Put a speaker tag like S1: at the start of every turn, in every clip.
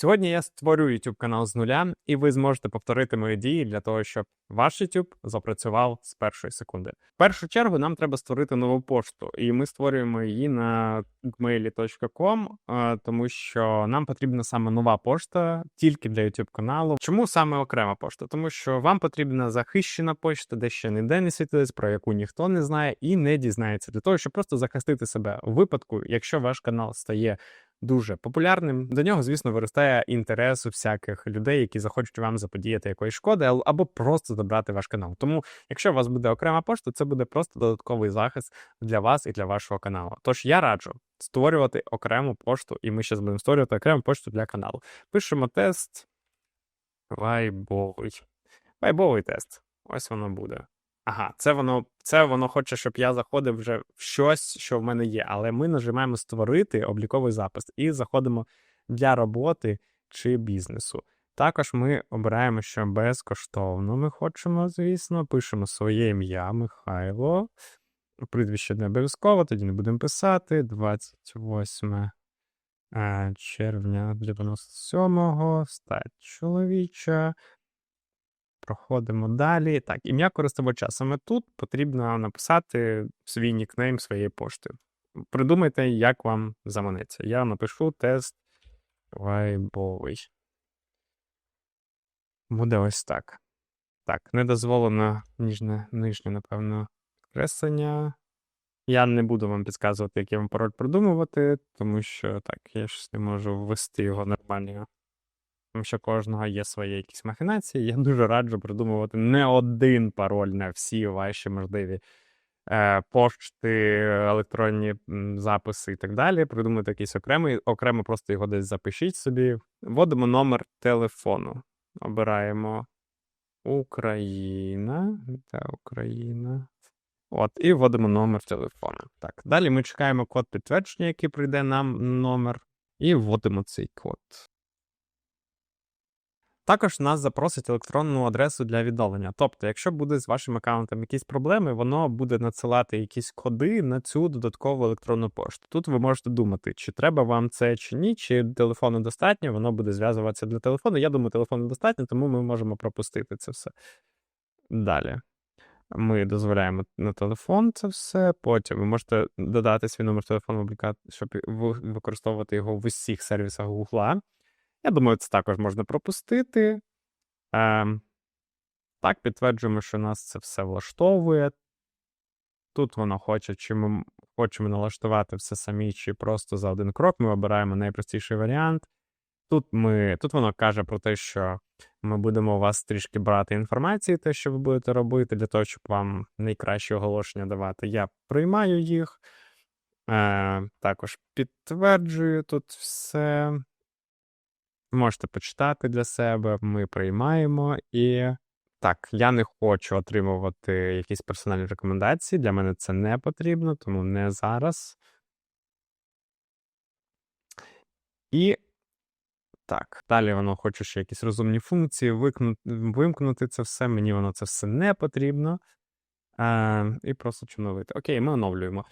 S1: Сьогодні я створю YouTube канал з нуля, і ви зможете повторити мої дії для того, щоб ваш YouTube запрацював з першої секунди. В першу чергу нам треба створити нову пошту, і ми створюємо її на gmail.com, тому що нам потрібна саме нова пошта тільки для YouTube каналу. Чому саме окрема пошта? Тому що вам потрібна захищена пошта, де ще ніде не світилась, про яку ніхто не знає і не дізнається, для того, щоб просто захистити себе у випадку, якщо ваш канал стає дуже популярним. До нього, звісно, виростає інтерес у всяких людей, які захочуть вам заподіяти якоїсь шкоди, або просто забрати ваш канал. Тому, якщо у вас буде окрема пошта, це буде просто додатковий захист для вас і для вашого каналу. Тож я раджу створювати окрему пошту, і ми зараз будемо створювати окрему пошту для каналу. Пишемо тест. Вайбовий. Вайбовий тест. Ось воно буде. Ага, це воно це воно хоче, щоб я заходив вже в щось, що в мене є. Але ми нажимаємо створити обліковий запис і заходимо для роботи чи бізнесу. Також ми обираємо, що безкоштовно ми хочемо, звісно, пишемо своє ім'я Михайло. Прізвище не обов'язково, тоді не будемо писати. 28 е, червня 97-го, стать чоловіча. Проходимо далі. Так, ім'я користувача. Саме тут потрібно написати свій нікнейм своєї пошти. Придумайте, як вам заманеться. Я напишу тест вайбовий. Буде ось так. Так, не дозволено ніжне, нижнє, напевно, креслення. Я не буду вам підказувати, який вам пароль придумувати, тому що так, я ж не можу ввести його нормально. Тому що кожного є свої якісь махінації. Я дуже раджу придумувати не один пароль на всі ваші можливі е, пошти, електронні записи і так далі. Придумати якийсь окремий, окремо просто його десь запишіть собі. Вводимо номер телефону. Обираємо Україна. Та Україна. От, і вводимо номер телефону. Так, далі ми чекаємо код підтвердження, який прийде нам номер, і вводимо цей код. Також нас запросить електронну адресу для відновлення. Тобто, якщо буде з вашим аккаунтом якісь проблеми, воно буде надсилати якісь коди на цю додаткову електронну пошту. Тут ви можете думати, чи треба вам це чи ні, чи телефону достатньо, воно буде зв'язуватися для телефону. Я думаю, телефону достатньо, тому ми можемо пропустити це все. Далі. Ми дозволяємо на телефон це все. Потім ви можете додати свій номер телефону, щоб використовувати його в усіх сервісах Google. Я думаю, це також можна пропустити. Е, Так, підтверджуємо, що нас це все влаштовує. Тут воно хоче, чи ми хочемо налаштувати все самі, чи просто за один крок. Ми обираємо найпростіший варіант. Тут ми, тут воно каже про те, що ми будемо у вас трішки брати інформації, те, що ви будете робити, для того, щоб вам найкраще оголошення давати. Я приймаю їх. Е, Також підтверджую тут все. Можете почитати для себе, ми приймаємо і. Так, я не хочу отримувати якісь персональні рекомендації. Для мене це не потрібно, тому не зараз. І так, далі воно хоче ще якісь розумні функції, викнути, вимкнути це все. Мені воно це все не потрібно. Е, І просто чимновити. Окей, ми оновлюємо.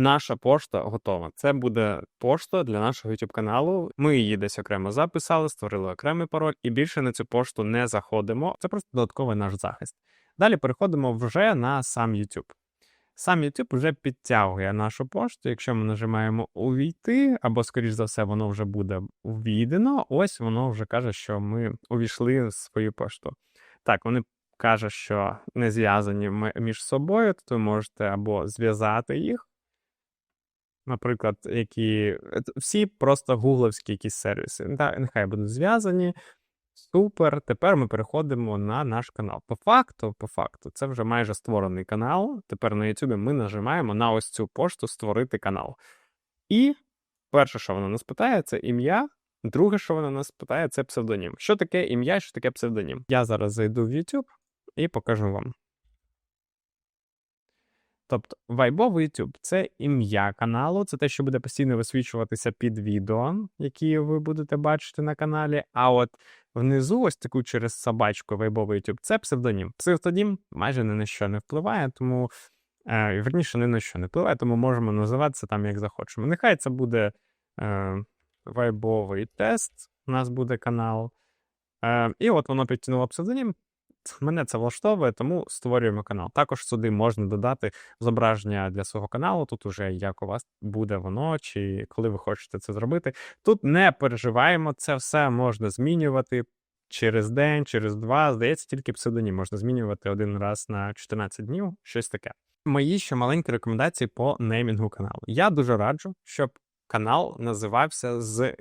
S1: Наша пошта готова. Це буде пошта для нашого YouTube каналу. Ми її десь окремо записали, створили окремий пароль, і більше на цю пошту не заходимо. Це просто додатковий наш захист. Далі переходимо вже на сам YouTube. Сам YouTube вже підтягує нашу пошту. Якщо ми нажимаємо увійти, або, скоріш за все, воно вже буде увійдено, ось воно вже каже, що ми увійшли в свою пошту. Так, вони кажуть, що не зв'язані між собою, то ви можете або зв'язати їх наприклад, які всі просто гугловські якісь сервіси. Та, нехай будуть зв'язані. Супер. Тепер ми переходимо на наш канал. По факту, по факту, це вже майже створений канал. Тепер на YouTube ми нажимаємо на ось цю пошту Створити канал. І перше, що воно нас питає, це ім'я. Друге, що воно нас питає, це псевдонім. Що таке ім'я, що таке псевдонім? Я зараз зайду в YouTube і покажу вам. Тобто вайбовий YouTube — це ім'я каналу, це те, що буде постійно висвічуватися під відео, які ви будете бачити на каналі. А от внизу, ось таку через собачку вайбовий YouTube, це псевдонім. Псевдонім майже ні на що не впливає, тому е, верніше ні на що не впливає, тому можемо називатися там як захочемо. Нехай це буде е, вайбовий тест у нас буде канал. Е, І от воно підтягнуло псевдонім. Мене це влаштовує, тому створюємо канал. Також сюди можна додати зображення для свого каналу. Тут уже як у вас буде воно, чи коли ви хочете це зробити. Тут не переживаємо, це все можна змінювати через день, через два. Здається, тільки псевдонім можна змінювати один раз на 14 днів, щось таке. Мої ще маленькі рекомендації по неймінгу каналу. Я дуже раджу, щоб канал називався з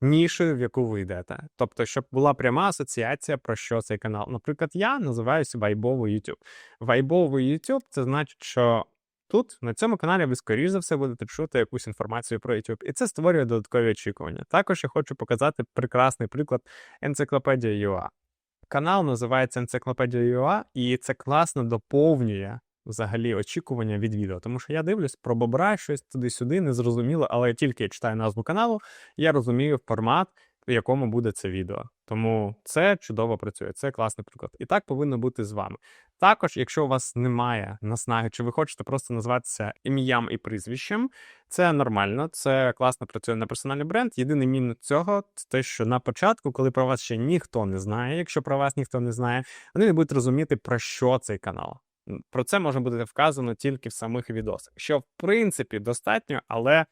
S1: нішою, в яку ви йдете. Тобто, щоб була пряма асоціація, про що цей канал. Наприклад, я називаюся Вайбовий YouTube. Вайбовий YouTube це значить, що тут, на цьому каналі, ви, скоріш за все, будете чути якусь інформацію про YouTube. І це створює додаткові очікування. Також я хочу показати прекрасний приклад енциклопедія UA. Канал називається Енциклопедія UA, і це класно доповнює взагалі очікування від відео. Тому що я дивлюсь про бобра, щось туди-сюди, незрозуміло, але тільки я читаю назву каналу, я розумію формат, в якому буде це відео. Тому це чудово працює. Це класний приклад. І так повинно бути з вами. Також, якщо у вас немає наснаги, чи ви хочете просто назватися ім'ям і прізвищем, це нормально, це класно працює на персональний бренд. Єдиний мінус цього це те, що на початку, коли про вас ще ніхто не знає, якщо про вас ніхто не знає, вони не будуть розуміти, про що цей канал. Про це може бути вказано тільки в самих відосах, що в принципі достатньо, але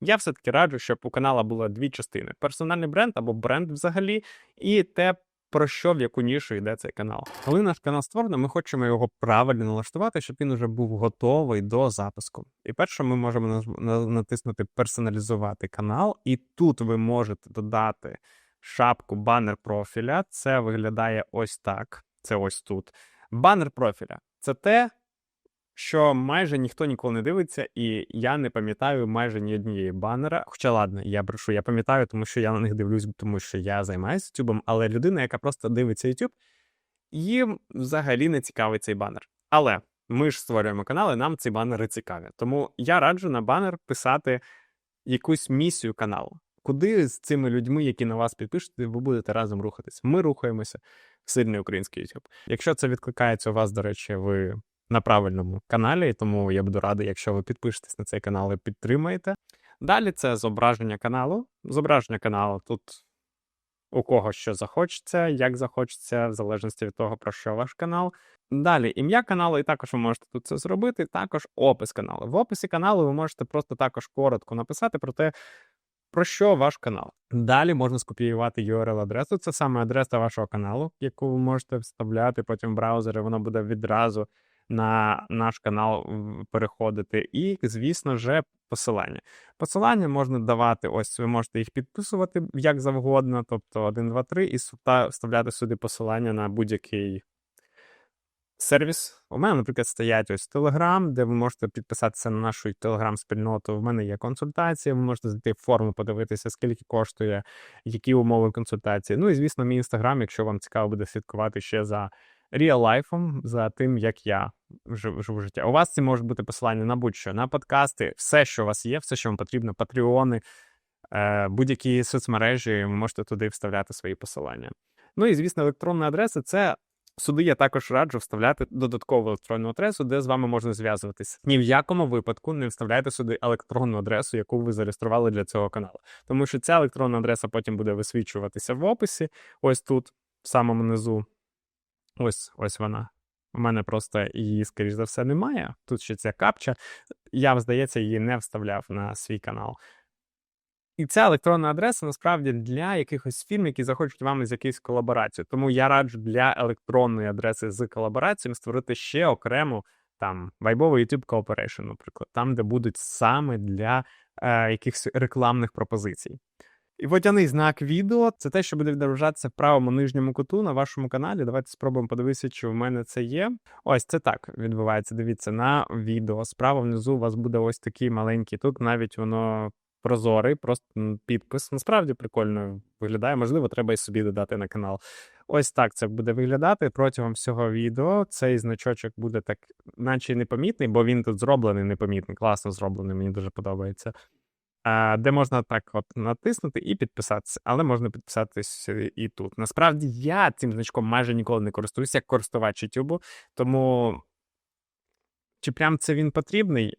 S1: я все-таки раджу, щоб у канала було дві частини: персональний бренд або бренд взагалі, і те, про що в яку нішу йде цей канал. Коли наш канал створено, ми хочемо його правильно налаштувати, щоб він уже був готовий до запуску. І перше, ми можемо натиснути персоналізувати канал, і тут ви можете додати шапку банер профіля. Це виглядає ось так. Це ось тут. Банер профіля це те, що майже ніхто ніколи не дивиться, і я не пам'ятаю майже ні однієї банера. Хоча ладно, я брешу, я пам'ятаю, тому що я на них дивлюсь, тому що я займаюся YouTube, але людина, яка просто дивиться YouTube, їм взагалі не цікавий цей банер. Але ми ж створюємо канали, нам ці банери цікаві. Тому я раджу на банер писати якусь місію каналу. Куди з цими людьми, які на вас підпишуть, ви будете разом рухатись? Ми рухаємося сильний український YouTube. Якщо це відкликається у вас, до речі, ви на правильному каналі, тому я буду радий, якщо ви підпишетесь на цей канал і підтримаєте. Далі це зображення каналу. Зображення каналу тут у кого що захочеться, як захочеться, в залежності від того, про що ваш канал. Далі ім'я каналу, і також ви можете тут це зробити. Також опис каналу. В описі каналу ви можете просто також коротко написати про те, про що ваш канал. Далі можна скопіювати URL-адресу. Це саме адреса вашого каналу, яку ви можете вставляти потім в браузери. Воно буде відразу на наш канал переходити. І, звісно ж, посилання. Посилання можна давати, ось ви можете їх підписувати як завгодно, тобто 1, 2, 3, і вставляти сюди посилання на будь-який сервіс. У мене, наприклад, стоять ось Telegram, де ви можете підписатися на нашу Telegram-спільноту. В мене є консультації, ви можете зайти в форму, подивитися, скільки коштує, які умови консультації. Ну і звісно, мій інстаграм, якщо вам цікаво буде слідкувати ще за реал-лайфом, за тим, як я живу життя. У вас це може бути посилання на будь-що, на подкасти, все, що у вас є, все, що вам потрібно, патреони, е, будь-які соцмережі, ви можете туди вставляти свої посилання. Ну і звісно, електронна адреса це Суди я також раджу вставляти додаткову електронну адресу, де з вами можна зв'язуватися. Ні в якому випадку не вставляйте сюди електронну адресу, яку ви зареєстрували для цього каналу. Тому що ця електронна адреса потім буде висвічуватися в описі. Ось тут, в самому низу. Ось ось вона. У мене просто її, скоріш за все, немає. Тут ще ця капча. Я, здається, її не вставляв на свій канал. І ця електронна адреса насправді для якихось фірм, які захочуть вам з якоюсь колаборацією. Тому я раджу для електронної адреси з колабораціями створити ще окрему там вайбовий YouTube Cooperation, наприклад, там, де будуть саме для е, якихось рекламних пропозицій. І водяний знак відео це те, що буде відображатися в правому нижньому куту на вашому каналі. Давайте спробуємо подивитися, чи в мене це є. Ось це так відбувається. Дивіться на відео. Справа внизу у вас буде ось такий маленький. Тут навіть воно прозорий, просто підпис. Насправді прикольно виглядає. Можливо, треба і собі додати на канал. Ось так це буде виглядати протягом всього відео. Цей значочок буде так, наче непомітний, бо він тут зроблений непомітний, класно зроблений, мені дуже подобається. Де можна так от натиснути і підписатися, але можна підписатися і тут. Насправді я цим значком майже ніколи не користуюся як користувач YouTube, тому чи прям це він потрібний?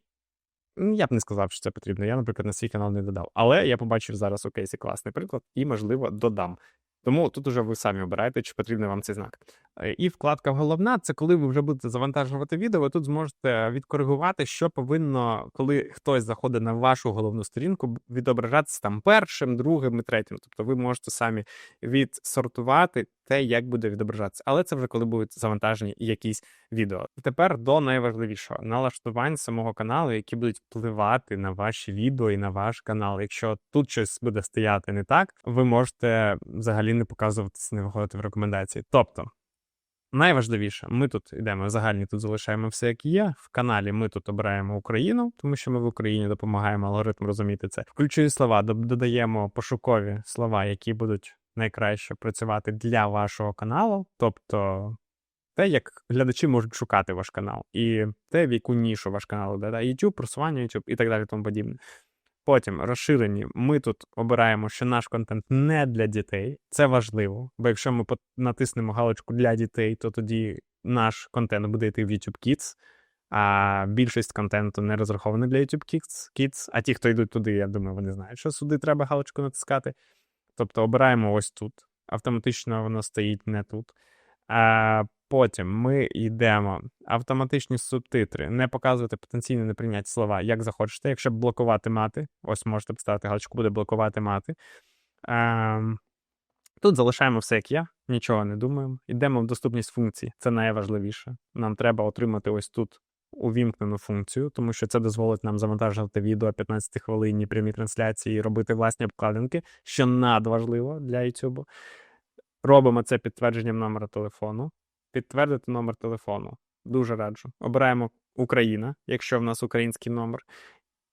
S1: Я б не сказав, що це потрібно. Я, наприклад, на свій канал не додав. Але я побачив зараз у кейсі класний приклад і, можливо, додам. Тому тут уже ви самі обираєте, чи потрібен вам цей знак. Е, І вкладка головна це коли ви вже будете завантажувати відео, ви тут зможете відкоригувати, що повинно, коли хтось заходить на вашу головну сторінку, відображатися там першим, другим і третім. Тобто ви можете самі відсортувати те, як буде відображатися. Але це вже коли будуть завантажені якісь відео. Тепер до найважливішого налаштувань самого каналу, які будуть впливати на ваші відео і на ваш канал. Якщо тут щось буде стояти не так, ви можете взагалі не показуватися, не виходити в рекомендації. Тобто. Найважливіше, ми тут йдемо загальні, тут залишаємо все, як є. В каналі ми тут обираємо Україну, тому що ми в Україні допомагаємо алгоритм розуміти це. Ключові слова дод- додаємо пошукові слова, які будуть найкраще працювати для вашого каналу, тобто те, як глядачі можуть шукати ваш канал, і те, в яку нішу ваш канал йде? YouTube, просування YouTube і так далі, тому подібне. Потім розширені. Ми тут обираємо, що наш контент не для дітей. Це важливо, бо якщо ми натиснемо галочку для дітей, то тоді наш контент буде йти в YouTube Kids, а більшість контенту не розрахований для YouTube Kids. А ті, хто йдуть туди, я думаю, вони знають, що сюди треба галочку натискати. Тобто обираємо ось тут. Автоматично воно стоїть не тут. А потім ми йдемо автоматичні субтитри, не показувати потенційно неприйняті слова, як захочете. Якщо блокувати мати, ось можете поставити галочку, буде блокувати мати. Ем, Тут залишаємо все, як є, нічого не думаємо. Йдемо в доступність функцій. Це найважливіше. Нам треба отримати ось тут увімкнену функцію, тому що це дозволить нам завантажувати відео 15 хвилинні прямі трансляції і робити власні обкладинки, що надважливо для YouTube. Робимо це підтвердженням номера телефону. Підтвердити номер телефону. Дуже раджу. Обираємо Україна, якщо в нас український номер.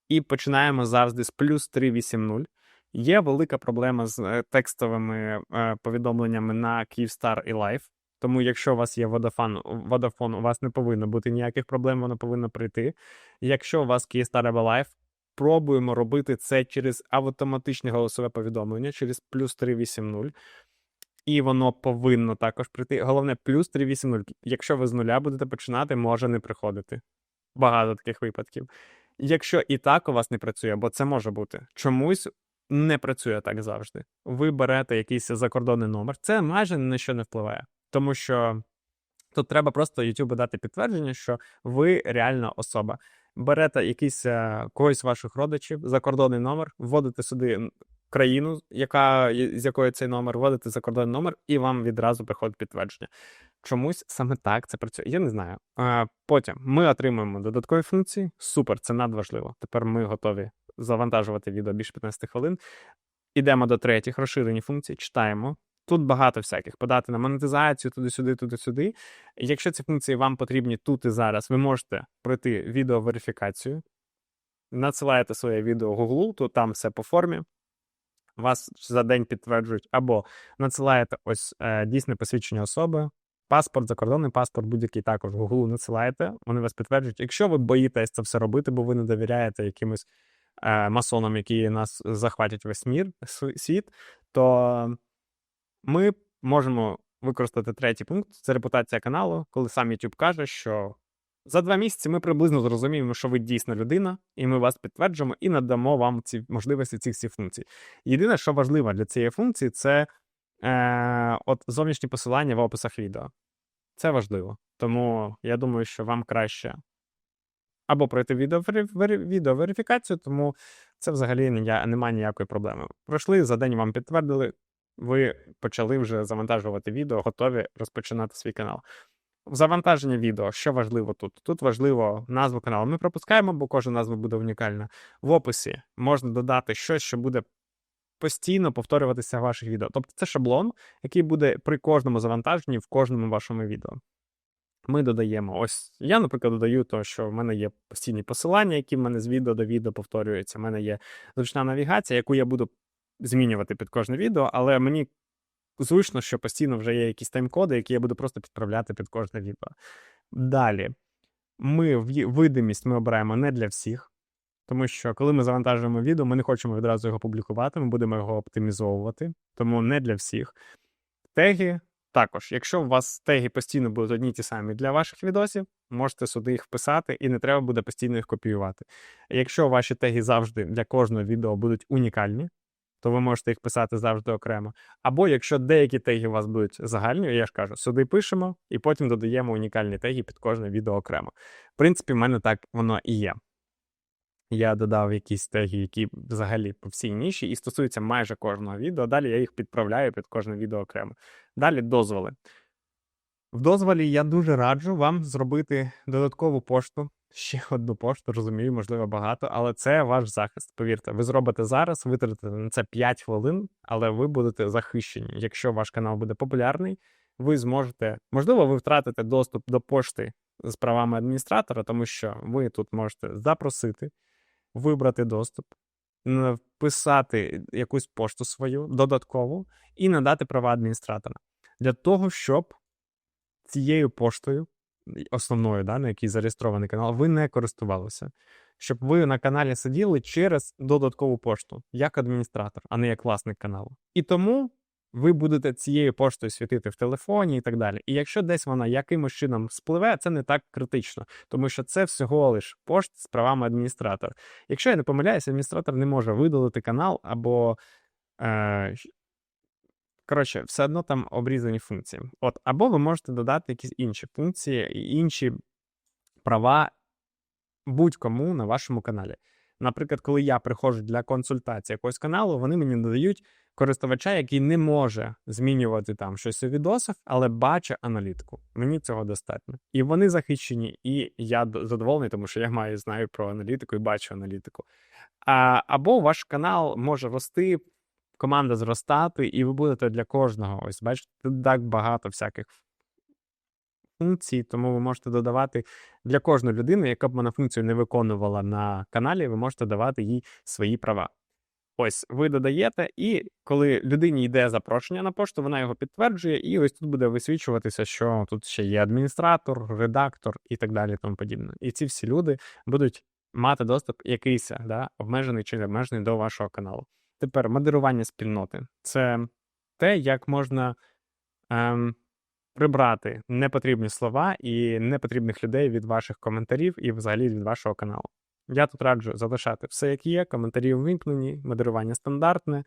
S1: І починаємо завжди з плюс 380. Є велика проблема з е, текстовими е, повідомленнями на Kyivstar і Live. Тому, якщо у вас є Vodafone, Vodafone, у вас не повинно бути ніяких проблем, воно повинно прийти. Якщо у вас Kyivstar Live, пробуємо робити це через автоматичне голосове повідомлення, через плюс 380. І воно повинно також прийти. Головне, плюс 380. Якщо ви з нуля будете починати, може не приходити. Багато таких випадків. Якщо і так у вас не працює, бо це може бути, чомусь не працює так завжди. Ви берете якийсь закордонний номер, це майже на що не впливає. Тому що тут треба просто YouTube дати підтвердження, що ви реальна особа. Берете якийсь е, когось з ваших родичів, закордонний номер, вводите сюди країну, яка, з якої цей номер, вводите закордонний номер, і вам відразу приходить підтвердження. Чомусь саме так це працює. Я не знаю. Потім ми отримуємо додаткові функції. Супер, це надважливо. Тепер ми готові завантажувати відео більше 15 хвилин. Ідемо до третіх розширені функції, читаємо. Тут багато всяких подати на монетизацію, туди-сюди, туди-сюди. Якщо ці функції вам потрібні тут і зараз, ви можете пройти відеоверифікацію, надсилаєте своє відео Google, то там все по формі. Вас за день підтверджують, або надсилаєте ось е, дійсне посвідчення особи, паспорт, закордонний паспорт, будь-який також Google надсилаєте, вони вас підтверджують. Якщо ви боїтесь це все робити, бо ви не довіряєте якимось е, масонам, які нас захватять весь мір, світ, то ми можемо використати третій пункт це репутація каналу, коли сам YouTube каже, що за два місяці ми приблизно зрозуміємо, що ви дійсна людина, і ми вас підтверджуємо і надамо вам ці можливості цих всіх функцій. Єдине, що важливо для цієї функції, це е, от зовнішні посилання в описах відео. Це важливо. Тому я думаю, що вам краще або пройти відеоверифікацію, тому це взагалі немає ніякої проблеми. Пройшли, за день вам підтвердили, ви почали вже завантажувати відео, готові розпочинати свій канал. Завантаження відео, що важливо тут? Тут важливо назву каналу. Ми пропускаємо, бо кожна назва буде унікальна. В описі можна додати щось, що буде постійно повторюватися в ваших відео. Тобто це шаблон, який буде при кожному завантаженні в кожному вашому відео. Ми додаємо. Ось я, наприклад, додаю то, що в мене є постійні посилання, які в мене з відео до відео повторюються. У мене є зручна навігація, яку я буду змінювати під кожне відео, але мені зручно, що постійно вже є якісь тайм-коди, які я буду просто підправляти під кожне відео. Далі, ми видимість ми обираємо не для всіх, тому що коли ми завантажуємо відео, ми не хочемо відразу його публікувати, ми будемо його оптимізовувати, тому не для всіх. Теги Також, якщо у вас теги постійно будуть одні ті самі для ваших відосів, можете сюди їх вписати, і не треба буде постійно їх копіювати. Якщо ваші теги завжди для кожного відео будуть унікальні, то ви можете їх писати завжди окремо. Або якщо деякі теги у вас будуть загальні, я ж кажу, сюди пишемо і потім додаємо унікальні теги під кожне відео окремо. В принципі, в мене так воно і є. Я додав якісь теги, які взагалі по всій ніші, і стосуються майже кожного відео. Далі я їх підправляю під кожне відео окремо. Далі дозволи. В дозволі я дуже раджу вам зробити додаткову пошту. Ще одну пошту, розумію, можливо, багато, але це ваш захист. Повірте, ви зробите зараз, витратите на це 5 хвилин, але ви будете захищені. Якщо ваш канал буде популярний, ви зможете, можливо, ви втратите доступ до пошти з правами адміністратора, тому що ви тут можете запросити, вибрати доступ, вписати якусь пошту свою додаткову і надати права адміністратора для того, щоб цією поштою, основною, да, на якій зареєстрований канал, ви не користувалися. Щоб ви на каналі сиділи через додаткову пошту, як адміністратор, а не як власник каналу. І тому ви будете цією поштою світити в телефоні і так далі. І якщо десь вона якимось чином спливе, це не так критично, тому що це всього лиш пошт з правами адміністратора. Якщо я не помиляюся, адміністратор не може видалити канал або. Е, Коротше, все одно там обрізані функції. От, Або ви можете додати якісь інші функції і інші права будь-кому на вашому каналі. Наприклад, коли я приходжу для консультації якогось каналу, вони мені додають користувача, який не може змінювати там щось у відосах, але бачить аналітику. Мені цього достатньо. І вони захищені, і я задоволений, тому що я маю знаю про аналітику і бачу аналітику. А, Або ваш канал може рости команда зростати, і ви будете для кожного. Ось бачите, так багато всяких функцій, тому ви можете додавати для кожної людини, яка б вона функцію не виконувала на каналі, ви можете давати їй свої права. Ось ви додаєте, і коли людині йде запрошення на пошту, вона його підтверджує, і ось тут буде висвічуватися, що тут ще є адміністратор, редактор і так далі. тому подібне. І ці всі люди будуть мати доступ якийсь да, обмежений чи не обмежений до вашого каналу. Тепер модерування спільноти це те, як можна ем, прибрати непотрібні слова і непотрібних людей від ваших коментарів і взагалі від вашого каналу. Я тут раджу залишати все, як є, коментарі вимкнені, модерування стандартне.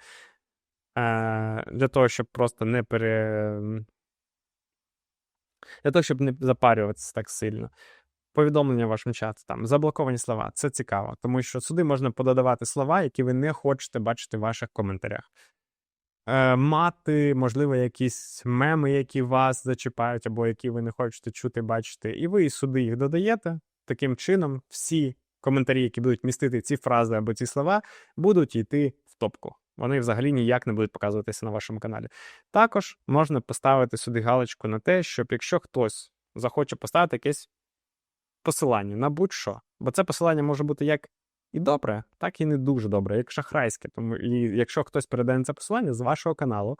S1: Е, Для того, щоб просто не пере. Для того, щоб не запарюватися так сильно повідомлення в вашому чаті, там заблоковані слова. Це цікаво, тому що сюди можна пододавати слова, які ви не хочете бачити в ваших коментарях. Е, Мати, можливо, якісь меми, які вас зачіпають, або які ви не хочете чути, бачити, і ви сюди їх додаєте. Таким чином, всі коментарі, які будуть містити ці фрази або ці слова, будуть йти в топку. Вони взагалі ніяк не будуть показуватися на вашому каналі. Також можна поставити сюди галочку на те, щоб якщо хтось захоче поставити якесь посилання на будь-що. Бо це посилання може бути як і добре, так і не дуже добре, як шахрайське. Тому і якщо хтось передає це посилання з вашого каналу,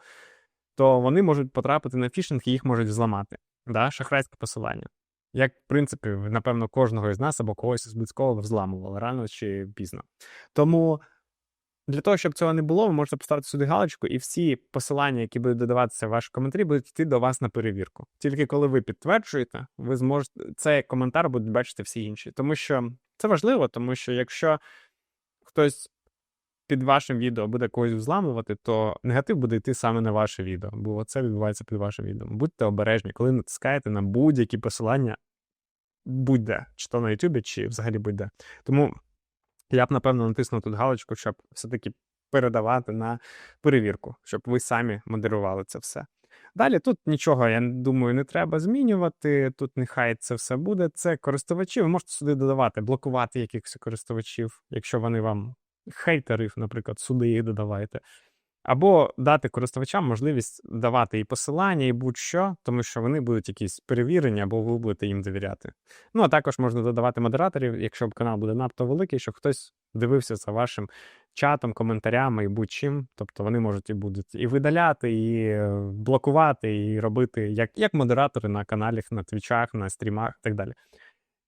S1: то вони можуть потрапити на фішинг і їх можуть зламати. Да? Шахрайське посилання. Як, в принципі, напевно, кожного із нас або когось з близького взламували рано чи пізно. Тому для того, щоб цього не було, ви можете поставити сюди галочку, і всі посилання, які будуть додаватися в ваші коментарі, будуть йти до вас на перевірку. Тільки коли ви підтверджуєте, ви зможете цей коментар будуть бачити всі інші. Тому що це важливо, тому що якщо хтось під вашим відео буде когось взламувати, то негатив буде йти саме на ваше відео, бо це відбувається під вашим відео. Будьте обережні, коли натискаєте на будь-які посилання, будь-де, чи то на YouTube, чи взагалі будь-де. Тому. Я б, напевно, натиснув тут галочку, щоб все-таки передавати на перевірку, щоб ви самі модерували це все. Далі тут нічого, я думаю, не треба змінювати. Тут нехай це все буде. Це користувачі. Ви можете сюди додавати, блокувати якихось користувачів, якщо вони вам хейтерів, наприклад, сюди їх додавайте. Або дати користувачам можливість давати і посилання, і будь-що, тому що вони будуть якісь перевірені, або ви будете їм довіряти. Ну а також можна додавати модераторів, якщо канал буде надто великий, щоб хтось дивився за вашим чатом, коментарями і будь-чим. Тобто вони можуть і будуть і видаляти, і е, блокувати, і робити як як модератори на каналах, на твічах, на стрімах і так далі.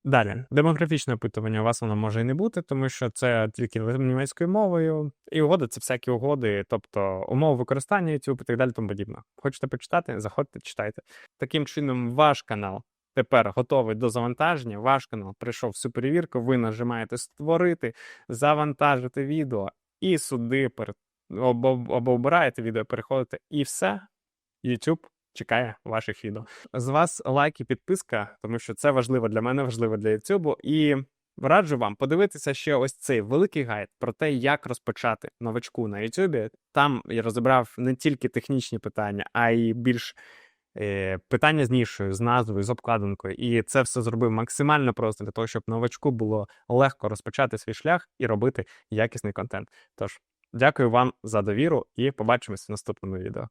S1: Далі, демографічне опитування у вас воно може і не бути, тому що це тільки німецькою мовою, і угоди це всякі угоди, тобто умови використання YouTube і так далі, тому подібне. Хочете почитати? Заходьте, читайте. Таким чином, ваш канал тепер готовий до завантаження. Ваш канал прийшов всю перевірку. Ви нажимаєте створити, завантажити відео і сюди або, або обираєте відео, переходите, і все. YouTube чекає ваших відео. З вас лайк і підписка, тому що це важливо для мене, важливо для YouTube. І раджу вам подивитися ще ось цей великий гайд про те, як розпочати новачку на YouTube. Там я розібрав не тільки технічні питання, а й більш е, питання з нішою, з назвою, з обкладинкою. І це все зробив максимально просто для того, щоб новачку було легко розпочати свій шлях і робити якісний контент. Тож, дякую вам за довіру і побачимось в наступному відео.